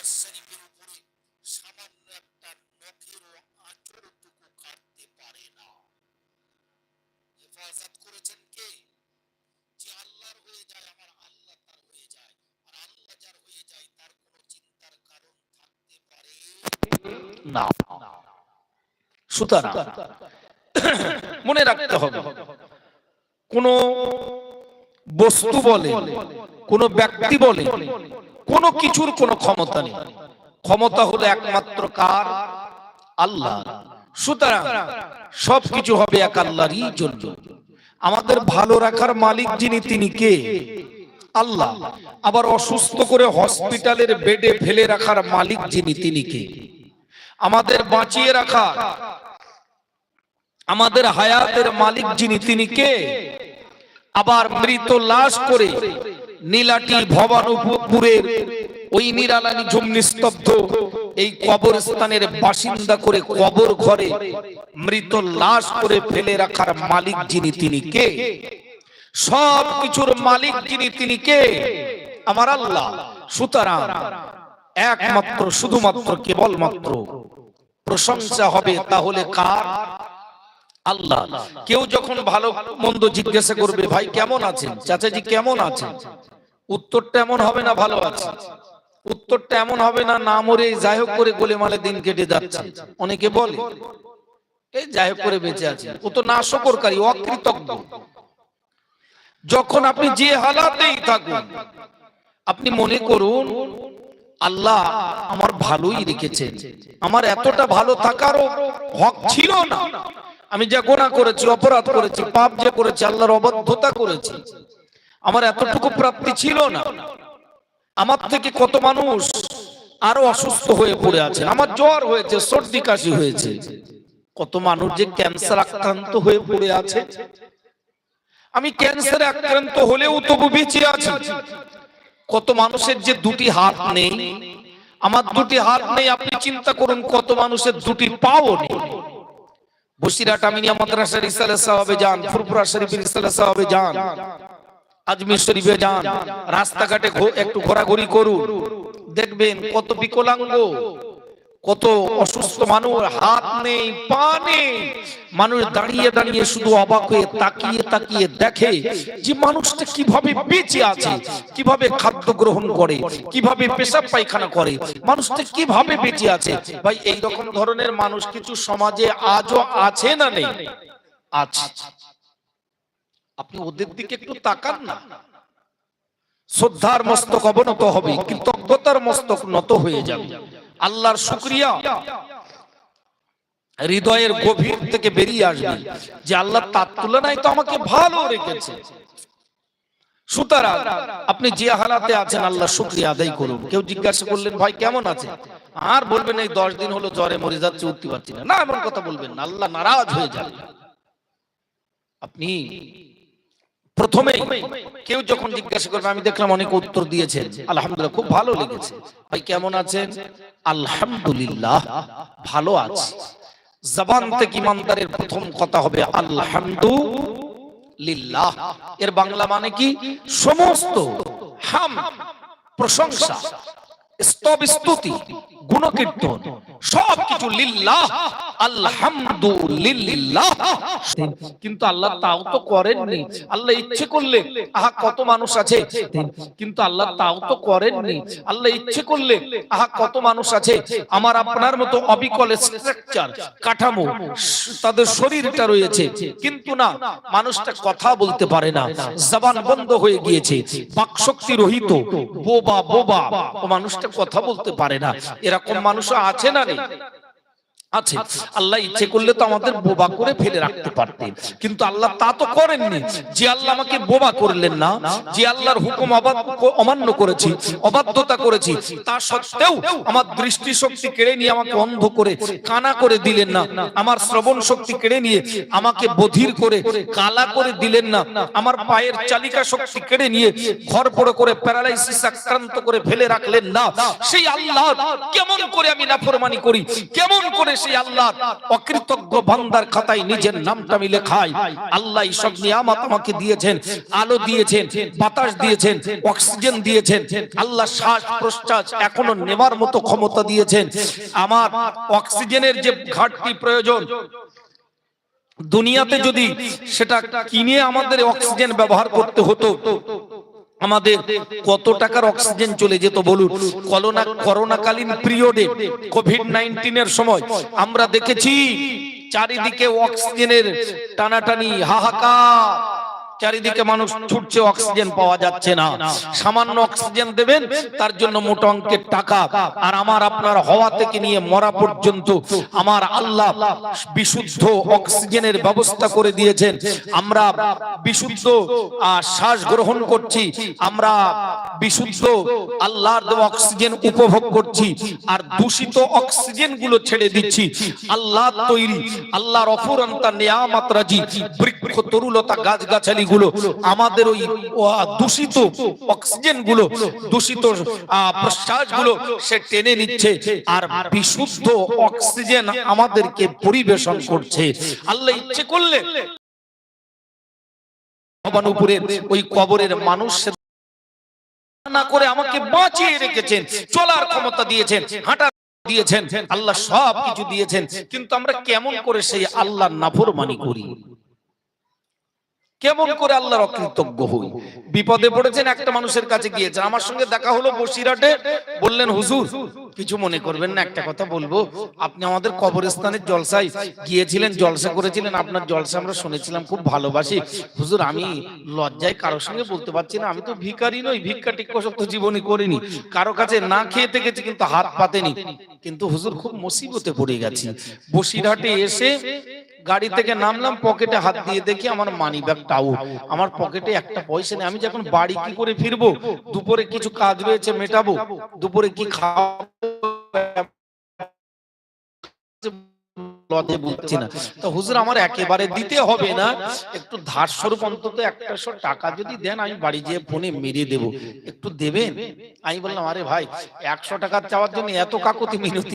উপরে সামান্য একটা কাটতে পারে না। হেফাজত করেছেন কে? যে আল্লাহর হয়ে যায়, আমার আল্লাহ তার হয়ে যায়, আর আল্লাহ যার হয়ে যায়, তার চিন্তার কারণ থাকতে পারে না। সুতরাং মনে রাখতে হবে, কোন বস্তু বলে, কোন ব্যক্তি বলে কোন কিছুর কোনো ক্ষমতা নেই। ক্ষমতা হলো একমাত্র কার? আল্লাহ। সুতরাং সবকিছু হবে এক আল্লাহরই জন্য। আমাদের ভালো রাখার মালিক যিনি, তিনি কে? আল্লাহ। আবার অসুস্থ করে হসপিটালের বেডে ফেলে রাখার মালিক যিনি, তিনি কে? আমাদের বাঁচিয়ে রাখা, আমাদের হায়াতের মালিক যিনি, তিনি কে? আবার মৃত লাশ করে নীলাটি ভবানুপুরের ওই নিরালানি ঝুম নিস্তব্ধ এই কবরস্থানের বাসিন্দা করে কবর ঘরে মৃত লাশ করে ফেলে রাখার মালিক যিনি তিনি কে? সব কিছুর মালিক যিনি তিনি কে? আমার আল্লাহ। সুতরাং একমাত্র, শুধুমাত্র, কেবলমাত্র প্রশংসা হবে তাহলে কার? আল্লাহ, কেউ যখন ভালো মন্দ জিজ্ঞাসা করবে, ভাই, কেমন আছেন? চাচাজি, কেমন আছেন? উত্তরটা এমন হবে না ভালো আছে। উত্তরটা এমন হবে না না মরে, যাই হোক করে গোলে মালে দিন কেটে যাচ্ছে। অনেকে বলে, এই যাই হোক করে বেঁচে আছে। ও তো না শকরকারী অকৃতজ্ঞ। যখন আপনি যে হালাতেই থাকুন, আপনি মনে করুন, আল্লাহ আমার ভালোই রেখেছেন। আমার এতটা ভালো থাকারও হক ছিল না। আমি যা গোনা করেছি, অপরাধ করেছি, পাপ যে করেছি, আল্লাহর অবাধ্যতা করেছি, আমার এতটুকু প্রাপ্তি ছিল না। আমার থেকে কত মানুষ আরও অসুস্থ হয়ে পড়ে আছে আমার জ্বর হয়েছে, সর্দি কাশি হয়েছে। কত মানুষ যে ক্যান্সার আক্রান্ত হয়ে পড়ে আছে। আমি ক্যান্সারে আক্রান্ত হলেও তবু বেঁচে আছি। কত মানুষের যে দুটি হাত নেই, আমার দুটি হাত নেই, আপনি চিন্তা করুন, কত মানুষের দুটি পাও নেই। বসিরহাট আমিনিয়া মাদ্রাসার ইসালে সাহাবে যান ফুরপুরা শরীফের ইসালে সাহাবে যান, আজমির শরীফে যান, রাস্তাঘাটে একটু ঘোরাঘুরি করুন, দেখবেন কত বিকলাঙ্গ। কত অসুস্থ মানুষ, হাত নেই, পা নেই। মানুষ দাঁড়িয়ে দাঁড়িয়ে শুধু অবাক হয়ে তাকিয়ে তাকিয়ে দেখে যে মানুষটা কীভাবে বেঁচে আছে, কীভাবে খাদ্য গ্রহণ করে, কীভাবে পেশাব পায়খানা করে, মানুষটা কীভাবে বেঁচে আছে। ভাই এই রকম ধরনের মানুষ কিছু সমাজে আজও আছে না নেই? আছে। আপনি ওদের দিকে একটু তাকান না। শ্রদ্ধার মস্তক অবনত হবে, কৃতজ্ঞতার মস্তক নত হয়ে যাবে। আল্লাহর শুক্রিয়া। হৃদয়ের গভীর থেকে বেরিয়ে আসবে যে আল্লাহ তার তুলনায় তো আমাকে ভালো রেখেছে। সুতরাং আপনি যে হালাতে আছেন আল্লাহ শুক্রিয়া আদায় করুন। কেউ জিজ্ঞাসা করলেন, ভাই, কেমন আছে? আর বলবেন, এই দশ দিন হলো জ্বরে মরে যাচ্ছে, উঠতে পারছি না। না, এমন কথা বলবেন আল্লাহ নারাজ হয়ে যাবে আপনি প্রথমে কেউ যখন জিজ্ঞাসা করবে, আমি দেখলাম অনেক উত্তর দিয়েছেন। আলহামদুলিল্লাহ, খুব ভালো লেগেছে। ভাই, কেমন আছেন? আলহামদুলিল্লাহ, ভালো আছে। জবান থেকে ইমানদারের প্রথম কথা হবে, আলহামদুলিল্লাহ। এর বাংলা মানে কি? সমস্ত হাম, প্রশংসা, স্তব স্তুতি, গুণকীর্তন। সবকিছু লিল্লাহ। আলহামদুলিল্লাহ। কিন্তু আল্লাহ তাও তো করেননি। আল্লাহ ইচ্ছে করলে আহা কত মানুষ আছে। কিন্তু আল্লাহ তাও তো করেননি। আল্লাহ ইচ্ছে করলে আহা কত মানুষ আছে। আমার আপনার মতো অবিকল স্ট্রাকচার কাঠামো তাদের শরীরটা রয়েছে। কিন্তু না মানুষটা কথা বলতে পারে না। জবান বন্ধ হয়ে গিয়েছে। বাকশক্তি রহিত। বোবা বোবা। ও মানুষটা কথা বলতে পারে না। এরকম মানুষ আছে না নেই আছে। আল্লাহ ইচ্ছে করলে তো আমাদের বোবা করে ফেলে রাখতে পারতেন। কিন্তু আল্লাহ তা তো করেননি যে আল্লাহ আমাকে বোবা করলেন না যে আল্লাহর হুকুম অমান্য করেছি অবাধ্যতা করেছি তা সত্ত্বেও আমার দৃষ্টি শক্তি কেড়ে নিয়ে আমাকে অন্ধ করে কানা করে দিলেন না। আমার শ্রবণ শক্তি কেড়ে নিয়ে আমাকে বধির করে কালা করে দিলেন না। আমার পায়ের চালিকা শক্তি কেড়ে নিয়ে ঘর পড়ে করে প্যারালাইসিস আক্রান্ত করে ফেলে রাখলেন না। সেই আল্লাহ কেমন করে আমি নাফরমানি করি কেমন করে সেই আল্লাহ অকৃতজ্ঞ বান্দার খাতায় নিজের নামটা আমি লেখাই। আল্লাহ সব নিয়ামত আমাকে দিয়েছেন, আলো দিয়েছেন, বাতাস দিয়েছেন, অক্সিজেন দিয়েছেন। আল্লাহ শ্বাস প্রশ্বাস এখনও নেবার মতো ক্ষমতা দিয়েছেন। আমার অক্সিজেনের যে ঘাটতি প্রয়োজন, দুনিয়াতে যদি সেটা কিনে আমাদের অক্সিজেন ব্যবহার করতে হতো আমাদের কত টাকার অক্সিজেন চলে যেত বলুন? করোনা করোনাকালীন পিরিয়ডে কোভিড নাইন্টিনের সময় আমরা দেখেছি চারিদিকে অক্সিজেনের টানাটানি হাহাকার। চারিদিকে মানুষ ছুটছে অক্সিজেন পাওয়া যাচ্ছে না। সামান্য অক্সিজেন দেবেন, তার জন্য মোটা অঙ্কের টাকা। আর আমার আপনার হওয়া থেকে নিয়ে মরা পর্যন্ত আমার আল্লাহ বিশুদ্ধ অক্সিজেনের ব্যবস্থা করে দিয়েছেন। আমরা বিশুদ্ধ শ্বাস গ্রহণ করছি। আমরা বিশুদ্ধ আল্লাহর দেওয়া অক্সিজেন উপভোগ করছি। আর দূষিত অক্সিজেনগুলো ছেড়ে দিচ্ছি। আল্লাহ তৈরি, আল্লাহর অফুরন্তা নেয়ামাত রাজি। বৃক্ষ তরুলতা গাছগাছালি গুলো আমাদের ওই দূষিত অক্সিজেনগুলো দূষিত প্রশ্বাসগুলো সে টেনে নিচ্ছে আর বিশুদ্ধ অক্সিজেন আমাদেরকে পরিবেশন করছে। আল্লাহ ইচ্ছে করলে ভবানুপুরের ওই কবরের মানুষ না করে আমাকে বাঁচিয়ে রেখেছেন, চলার ক্ষমতা দিয়েছেন, হাঁটার দিয়েছেন, আল্লাহ সব কিছু দিয়েছেন, কিন্তু আমরা কেমন করে সেই আল্লাহ আল্লাহর নাফরমানি করি? কেমন করে আল্লাহর অকৃতজ্ঞ হই? বিপদে পড়েছেন একটা মানুষের কাছে গিয়েছেন। আমার সঙ্গে দেখা হলো বসিরাটে বললেন হুজুর কিছু মনে করবেন না একটা কথা বলব। আপনি আমাদের কবরস্থানের জলসায় গিয়েছিলেন জলসা করেছিলেন। আপনার জলসা আমরা শুনেছিলাম খুব ভালোবাসি। হুজুর আমি লজ্জায় কারোর সঙ্গে বলতে পারছি না। আমি তো ভিখারি নই ভিক্ষা টিক্ক সব তো জীবনে করিনি। কারও কাছে না খেয়ে থেকেছি কিন্তু হাত পাতেনি। কিন্তু হুজুর খুব মুসিবতে পড়ে গেছি। বসিরহাটে এসে গাড়ি থেকে নামলাম পকেটে হাত দিয়ে দেখি আমার মানি ব্যাগটা আউট আমার পকেটে একটা পয়সা নেই আমি যখন বাড়ি কি করে ফিরবো দুপুরে কিছু কাজ রয়েছে মেটাবো দুপুরে কি খাওয়া বুঝছি না। তো হুজুর আমার একেবারে দিতে হবে না একটু ধার স্বরূপ অন্তত একটাশো টাকা যদি দেন আমি বাড়ি যেয়ে ফোনে মেরে দেব। একটু দেবেন? আমি বললাম আরে ভাই একশো টাকা চাওয়ার জন্য এত কাকুতি মিনতি